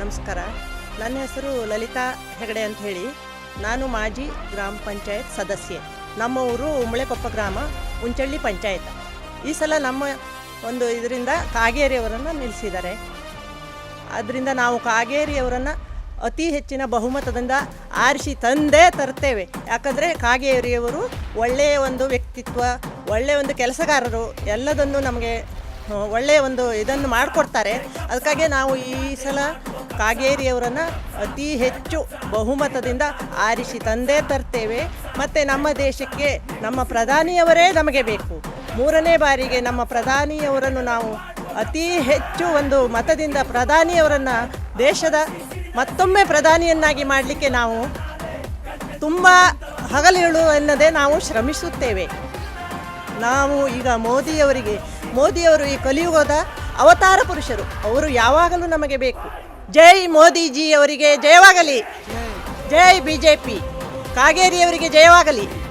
ನಮಸ್ಕಾರ. ನನ್ನ ಹೆಸರು ಲಲಿತಾ ಹೆಗಡೆ ಅಂತ ಹೇಳಿ. ನಾನು ಮಾಜಿ ಗ್ರಾಮ ಪಂಚಾಯತ್ ಸದಸ್ಯೆ. ನಮ್ಮ ಊರು ಉಮಳೆಕೊಪ್ಪ ಗ್ರಾಮ ಉಂಚಳ್ಳಿ ಪಂಚಾಯತ್. ಈ ಸಲ ನಮ್ಮ ಒಂದು ಇದರಿಂದ ಕಾಗೇರಿಯವರನ್ನು ನಿಲ್ಲಿಸಿದ್ದಾರೆ ಆದ್ದರಿಂದ ನಾವು ಕಾಗೇರಿಯವರನ್ನು ಅತಿ ಹೆಚ್ಚಿನ ಬಹುಮತದಿಂದ ಆರಿಸಿ ತಂದೇ ತರ್ತೇವೆ. ಯಾಕಂದರೆ ಕಾಗೇರಿಯವರು ಒಳ್ಳೆಯ ಒಂದು ವ್ಯಕ್ತಿತ್ವ, ಒಳ್ಳೆಯ ಒಂದು ಕೆಲಸಗಾರರು, ಎಲ್ಲದನ್ನು ನಮಗೆ, ಒಳ್ಳೆಯ ಒಂದು ಇದನ್ನು ಮಾಡಿಕೊಡ್ತಾರೆ. ಅದಕ್ಕಾಗಿ ನಾವು ಈ ಸಲ ಕಾಗೇರಿಯವರನ್ನು ಅತಿ ಹೆಚ್ಚು ಬಹುಮತದಿಂದ ಆರಿಸಿ ತಂದೇ ತರ್ತೇವೆ. ಮತ್ತು ನಮ್ಮ ದೇಶಕ್ಕೆ ನಮ್ಮ ಪ್ರಧಾನಿಯವರೇ ನಮಗೆ ಬೇಕು. ಮೂರನೇ ಬಾರಿಗೆ ನಮ್ಮ ಪ್ರಧಾನಿಯವರನ್ನು ನಾವು ಅತಿ ಹೆಚ್ಚು ಒಂದು ಮತದಿಂದ ಪ್ರಧಾನಿಯವರನ್ನು ದೇಶದ ಮತ್ತೊಮ್ಮೆ ಪ್ರಧಾನಿಯನ್ನಾಗಿ ಮಾಡಲಿಕ್ಕೆ ನಾವು ತುಂಬ ಹಗಲಿರುಳು ಎನ್ನದೇ ನಾವು ಶ್ರಮಿಸುತ್ತೇವೆ. ನಾವು ಈಗ ಮೋದಿಯವರಿಗೆ, ಮೋದಿಯವರು ಈ ಕಲಿಯುಗದ ಅವತಾರ ಪುರುಷರು. ಅವರು ಯಾವಾಗಲೂ ನಮಗೆ ಬೇಕು. ಜೈ ಮೋದಿಜಿ ಅವರಿಗೆ ಜಯವಾಗಲಿ. ಜೈ ಬಿ ಜೆ ಪಿ ಕಾಗೇರಿಯವರಿಗೆ ಜಯವಾಗಲಿ.